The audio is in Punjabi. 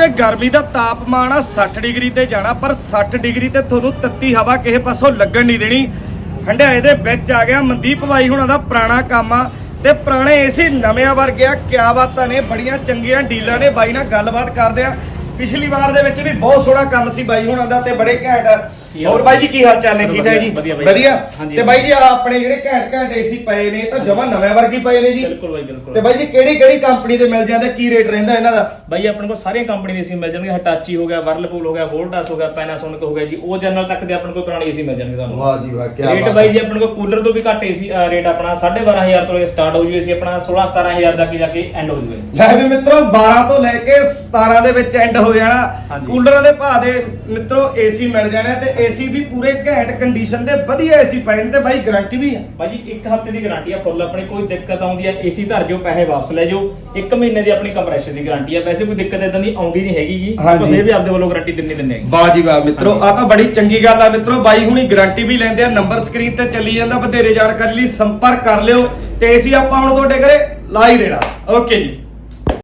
ਪੂਰੇ ਗਰਮੀ ਦਾ ਤਾਪਮਾਨ ਆ 60 ਡਿਗਰੀ ਤੇ ਜਾਣਾ, ਪਰ 60 ਡਿਗਰੀ ਤੇ ਤੁਹਾਨੂੰ ਤੱਤੀ ਹਵਾ ਕਿਸੇ ਪਾਸੋਂ ਲੱਗਣ ਨਹੀਂ ਦੇਣੀ। ਹੰਡਿਆਏ ਦੇ ਵਿੱਚ ਆ ਗਿਆ ਮਨਦੀਪ ਭਾਈ ਹੁਣਾਂ ਦਾ ਪੁਰਾਣਾ ਕੰਮ ਆ। ਤੇ ਪੁਰਾਣੇ ਏਸੀ ਨਵਿਆਂ ਵਰਗਿਆ ਕਿਆ ਬਾਤਾਂ ਨੇ, ਬੜੀਆਂ ਚੰਗੀਆਂ ਡੀਲਾਂ ਨੇ। ਬਾਈ ਨਾਲ ਗੱਲਬਾਤ ਕਰਦੇ ਆ। ਪਿਛਲੀ ਵਾਰ ਦੇ ਵਿੱਚ ਵੀ ਬਹੁਤ ਸੋਹਣਾ ਕੰਮ ਸੀ ਬਾਈ ਹੁਣਾਂ ਦਾ ਤੇ ਬੜੇ ਘੈਂਟ। ਕੀ ਹੋਰ ਬਾਈ ਜੀ ਕੀ ਹਾਲ ਚਾਲ ਨੇ? ਠੀਕ ਠਾਕ ਜੀ? ਵਧੀਆ। ਤੇ ਬਾਈ ਜੀ ਆਪਣੇ ਜਿਹੜੇ ਘੈਂਟ ਘੈਂਟ ਏਸੀ ਪਏ ਨੇ ਤਾਂ ਜਮਾ ਨਵੇਂ ਵਰਗੇ ਹੀ ਪਏ ਨੇ ਜੀ। ਬਿਲਕੁਲ ਬਾਈ ਬਿਲਕੁਲ। ਤੇ ਬਾਈ ਜੀ ਕਿਹੜੀ ਕਿਹੜੀ ਕੰਪਨੀ ਦੇ ਮਿਲ ਜਾਂਦੇ? ਕੀ ਰੇਟ ਰਹਿੰਦਾ ਇਹਨਾਂ ਦਾ? ਬਾਈ ਆਪਣੇ ਕੋਲ ਸਾਰੀਆਂ ਕੰਪਨੀ ਦੇ ਏਸੀ ਮਿਲ ਜਾਣਗੇ। ਹਟਾਚੀ ਹੋ ਗਿਆ ਵਰਲਪੂਲ ਹੋ ਗਿਆ ਵੋਲਟਾਸ ਹੋ ਗਿਆ ਪੈਨਾਸੋਨਿਕ ਹੋ ਗਿਆ ਜੀ। ਉਹ ਜਨਰਲ ਤੱਕ ਦੇ ਆਪਣੇ ਕੋਲ ਪੁਰਾਣੇ ਏਸੀ ਮਿਲ ਜਾਣਗੇ ਤੁਹਾਨੂੰ। ਵਾਹ ਜੀ ਵਾਹ ਕੀ ਰੇਟ ਬਾਈ ਜੀ ਆਪਣੇ ਕੋਲ ਕੂਲਰ ਤੋਂ ਵੀ ਘੱਟ ਏਸੀ ਰੇਟ ਆਪਣਾ 12500 ਤੋਂ ਸਟਾਰਟ ਹੋ ਜੂ ਏਸੀ ਆਪਣਾ 16 17000 ਤੱਕ ਜਾ ਕੇ ਐਂਡ ਹੋ ਜੂਗਾ ਲੈ ਵੀ ਮਿੱਤਰੋ 12 ਤੋਂ ਲੈ ਕੇ 17 ਦੇ ਵਿੱਚ ਐਂਡ ਹੋ ਜਾਣਾ ਹਾਂਜੀ। ਕੂਲਰਾਂ ਦੇ ਭਾਅ ਦੇ ਮਿੱਤਰੋ ਏਸੀ ਮਿਲ ਜਾਣਾ ਤੇ ਏਸੀ ਵੀ ਪੂਰੇ ਘੈਂਟ ਕੰਡੀਸ਼ਨ ਦੇ ਵਧੀਆ ਏਸੀ ਨੇ ਤੇ ਬਾਈ ਗਾਰੰਟੀ ਵੀ ਆ। ਬਾਈ ਜੀ ਇੱਕ ਹਫ਼ਤੇ ਦੀ ਗਾਰੰਟੀ ਆ ਫੁੱਲ ਆਪਣੀ ਕੋਈ ਦਿੱਕਤ ਆਉਂਦੀ ਆ ਏਸੀ ਧਰ ਜਾਓ ਪੈਸੇ ਵਾਪਸ ਲੈ ਜਾਓ। ਇੱਕ ਮਹੀਨੇ ਦੀ ਆਪਣੀ ਕੰਪਰੈਸ਼ਰ ਦੀ ਗਾਰੰਟੀ ਆ। ਵੈਸੇ ਕੋਈ ਦਿੱਕਤ ਇਦਾਂ ਦੀ ਆਉਂਦੀ ਨਹੀਂ ਹੈਗੀ ਜੀ। ਹਾਂਜੀ। ਫਿਰ ਵੀ ਆਪਦੇ ਵੱਲੋਂ ਗਾਰੰਟੀ ਦਿੰਨੀ ਦਿੰਦੇ ਹੈਗੇ ਵਾਹ ਜੀ ਵਾਹ ਮਿੱਤਰੋ ਆ ਤਾਂ ਬੜੀ ਚੰਗੀ ਗੱਲ ਆ ਮਿੱਤਰੋ। ਬਾਈ ਹੁਣੀ ਗਾਰੰਟੀ ਵੀ ਲੈਂਦੇ ਆ ਨੰਬਰ ਸਕਰੀਨ ਤੇ ਚੱਲੀ ਜਾਂਦਾ ਵਧੇਰੇ ਜਾਣਕਾਰੀ ਲਈ ਸੰਪਰਕ ਕਰ ਲਿਓ। ਤੇ ਏਸੀ ਆਪਾਂ ਹੁਣ ਤੁਹਾਡੇ ਘਰੇ ਲਾ ਹੀ ਦੇਣਾ। ਓਕੇ ਜੀ।